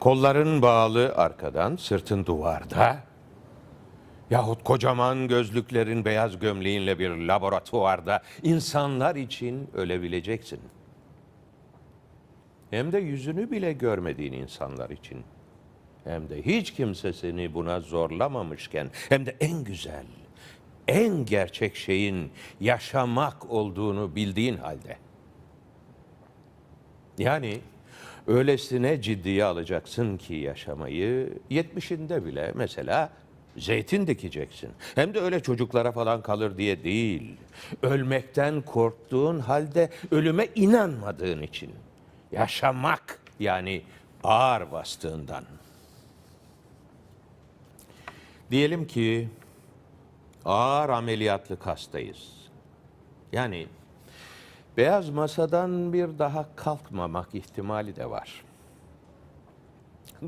kolların bağlı arkadan, sırtın duvarda yahut kocaman gözlüklerin beyaz gömleğinle bir laboratuvarda insanlar için ölebileceksin. Hem de yüzünü bile görmediğin insanlar için. Hem de hiç kimse seni buna zorlamamışken hem de en güzel, en gerçek şeyin yaşamak olduğunu bildiğin halde. Yani öylesine ciddiye alacaksın ki yaşamayı, yetmişinde bile mesela zeytin dikeceksin. Hem de öyle çocuklara falan kalır diye değil. Ölmekten korktuğun halde ölüme inanmadığın için. Yaşamak yani ağır bastığından. Diyelim ki ağır ameliyatlık hastayız. Yani beyaz masadan bir daha kalkmamak ihtimali de var.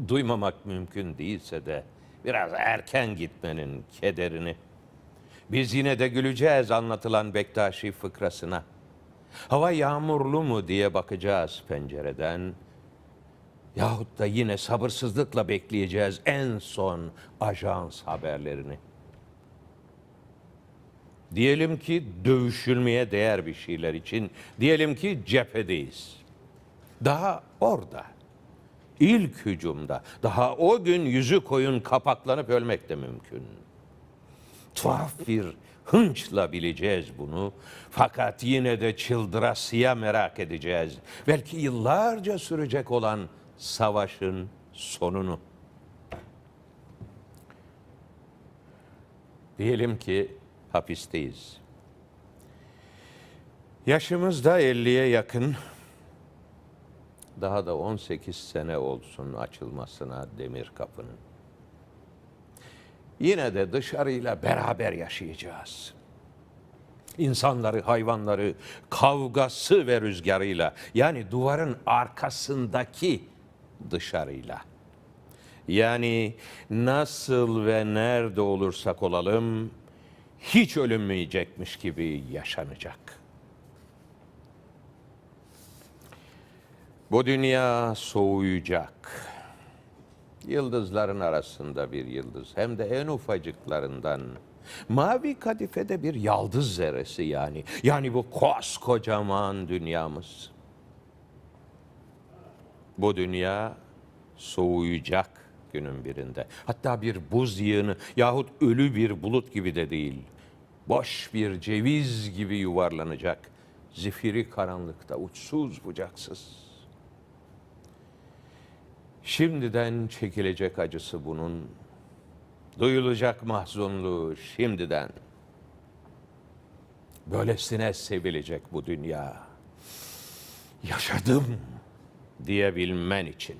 Duymamak mümkün değilse de biraz erken gitmenin kederini. Biz yine de güleceğiz anlatılan Bektaşi fıkrasına. Hava yağmurlu mu diye bakacağız pencereden. Yahut da yine sabırsızlıkla bekleyeceğiz en son ajans haberlerini. Diyelim ki dövüşülmeye değer bir şeyler için, diyelim ki cephedeyiz. Daha orada, ilk hücumda, daha o gün yüzü koyun kapaklanıp ölmek de mümkün. Tuhaf bir hınçla bileceğiz bunu. Fakat yine de çıldırasıya merak edeceğiz. Belki yıllarca sürecek olan savaşın sonunu. Diyelim ki hapisteyiz. Yaşımız da 50'ye yakın. Daha da 18 sene olsun açılmasına demir kapının. Yine de dışarıyla beraber yaşayacağız. İnsanları, hayvanları, kavgası ve rüzgarıyla yani duvarın arkasındaki dışarıyla. Yani nasıl ve nerede olursak olalım hiç ölünmeyecekmiş gibi yaşanacak. Bu dünya soğuyacak. Yıldızların arasında bir yıldız hem de en ufacıklarından. Mavi kadifede bir yaldız zerresi yani. Yani bu koskocaman dünyamız. Bu dünya soğuyacak günün birinde. Hatta bir buz yığını yahut ölü bir bulut gibi de değil. Boş bir ceviz gibi yuvarlanacak. Zifiri karanlıkta uçsuz bucaksız. Şimdiden çekilecek acısı bunun. Duyulacak mahzunluğu şimdiden. Böylesine sevilecek bu dünya. Yaşadım diyebilmen için.